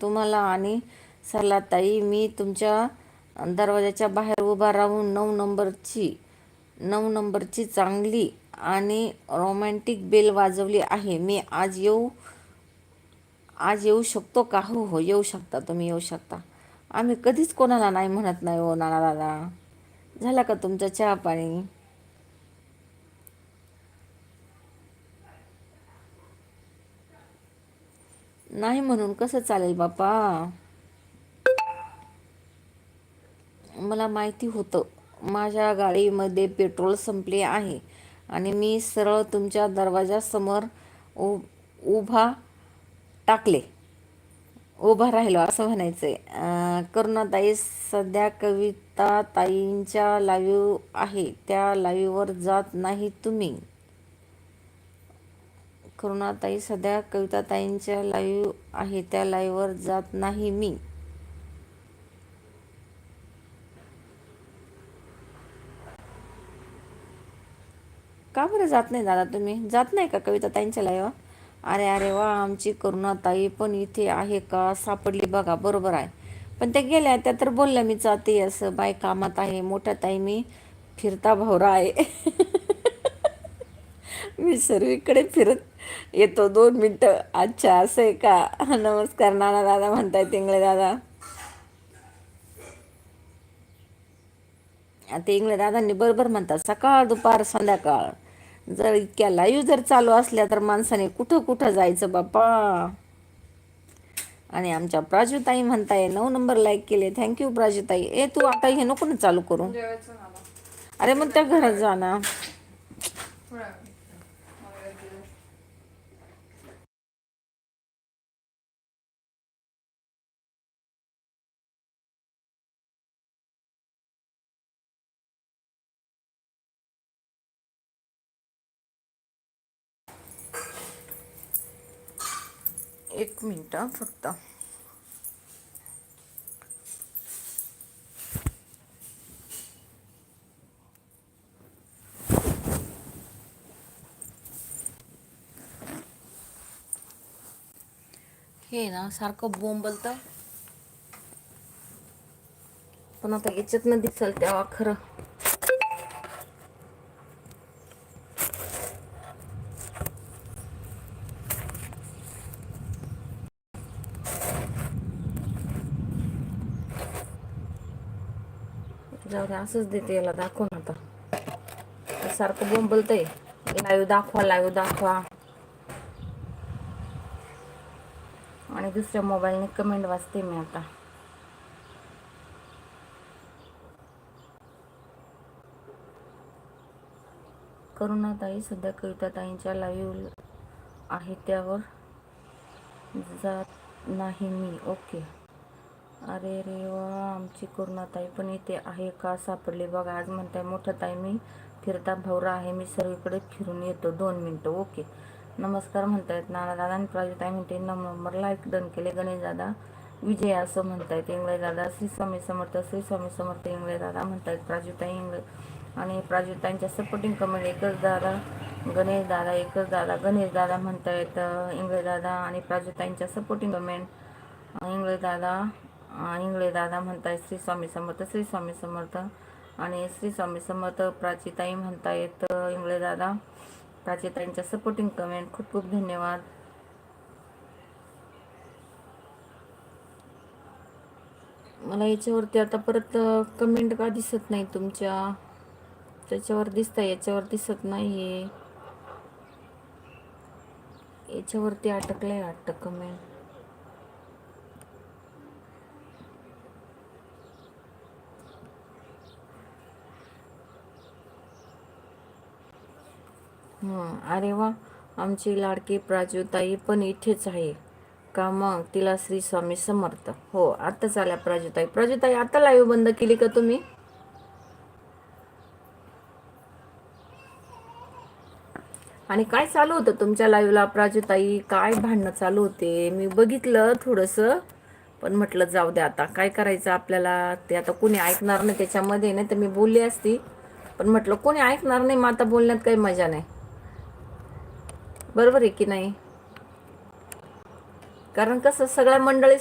तुम्हाला आणि सरलाताई मी तुमच्या दरवाजाच्या बाहेर उभा राहून नऊ नंबरची नऊ नंबरची चांगली आणि रोमॅन्टिक बेल वाजवली आहे. मी आज येऊ आज येऊ शकतो का? हो हो येऊ शकता तुम्ही येऊ शकता. आम्ही कधीच कोणाला नाही म्हणत नाही हो नाना दादा झाला का तुमचा चहा पाणी? नाही म्हणून कसं चालेल बापा? मला माहिती होतं. माझ्या गाडीमध्ये पेट्रोल संपले आहे आणि मी सरळ तुमच्या दरवाजासमोर उ उभा टाकले. उभा राहिलो असं म्हणायचं आहे करुणाताई सध्या कविता ताईंच्या लाईव्ह आहे. त्या लाईव्हवर जात नाही तुम्ही. करुणाताई सध्या कविताताईंच्या लाईव्ह आहे. त्या लाईव्हवर जात नाही मी. का बरं जात नाही दादा तुम्ही? जात नाही का कविताताईंच्या लाईव्ह अरे अरे वा आमची करुणाताई पण इथे आहे का? सापडली बघा बरोबर आहे. पण त्या गेल्या त्या तर बोलल्या मी जाते असं. बाय कामात आहे. मोठ्या ताई मी फिरता भवरा आहे. मी सर्वीकडे फिरत येतो दोन मिनटं. अच्छा असं आहे का? नमस्कार नाना दादा म्हणताय तिंगळे दादा. आता इंगळे दादांनी बरोबर म्हणतात सकाळ दुपार संध्याकाळ. जर इतक्या लाईव्ह जर चालू असल्या तर माणसाने कुठं कुठं जायचं बाप्पा? आणि आमच्या प्राजूताई म्हणताय नऊ नंबर लाईक केले. Thank you Prajutai. ए तू आता हे नको ना चालू करू. अरे मग त्या घरात जा ना. एक मिनिट फक्त. हे ना सारखं बोंबलतं. पण आता याच्यातनं दिसल तेव्हा खरं. जाऊ दे असंच देते याला दाखवून आता. सारखं बोंबलत आहे लाईव्ह दाखवा लाईव्ह दाखवा. आणि दुसऱ्या मोबाईलने कमेंट वाचते मी आता. करुणाताई सध्या कविताताईंच्या लाईव्ह आहे त्यावर. जात नाही मी. ओके अरे रे वा आमची करुणाताई पण इथे आहे का सापडली बघा. आज म्हणताय मोठं ताई मी फिरता भवरा आहे. मी सर्वीकडे फिरून येतो. दोन मिनटं ओके. नमस्कार म्हणतायत नाना दादा आणि प्राजूताई म्हणते नंबरला एक डन केले गणेश दादा. विजय असं म्हणतायत इंगळे दादा. श्री स्वामी समर्थ श्री स्वामी समर्थ इंगळे दादा म्हणतायत प्राजूताई इंगळे. आणि प्राजूताईंच्या सपोर्टिंग कमेंट एकच दादा गणेश दादा एकच दादा. गणेश दादा म्हणतायत इंगळे दादा आणि प्राजूताईंच्या सपोर्टिंग कमेंट इंगळे दादा. इंगळे दादा म्हणतायत श्री स्वामी समर्थ श्री स्वामी समर्थ. आणि श्री स्वामी समर्थ प्राचीताई म्हणतायत इंगळे दादा प्राचीताईंच्या सपोर्टिंग कमेंट खूप खूप धन्यवाद. मला याच्यावरती आता परत कमेंट का दिसत नाही तुमच्या? त्याच्यावर दिसत याच्यावर दिसत नाही याच्यावरती अटकलंय वाटतं कमेंट अरे वा आमची लाडकी प्राजूताई पण इथेच आहे. का मग? तिला श्री स्वामी समर्थ. हो आत्ताच आल्या प्राजूताई. प्राजूताई आता लाईव्ह बंद केली का तुम्ही? आणि काय चालू होतं तुमच्या लाईव्हला? प्राजूताई काय भांडणं चालू होते? मी बघितलं थोडंसं पण म्हटलं जाऊ द्या आता. काय करायचं आपल्याला? ते आता कोणी ऐकणार नाही त्याच्यामध्ये. नाही तर मी बोलली असती. पण म्हटलं कोणी ऐकणार नाही मग आता बोलण्यात काही मजा नाही. बरोबर आहे की नाही? कारण कसं सगळ्या मंडळी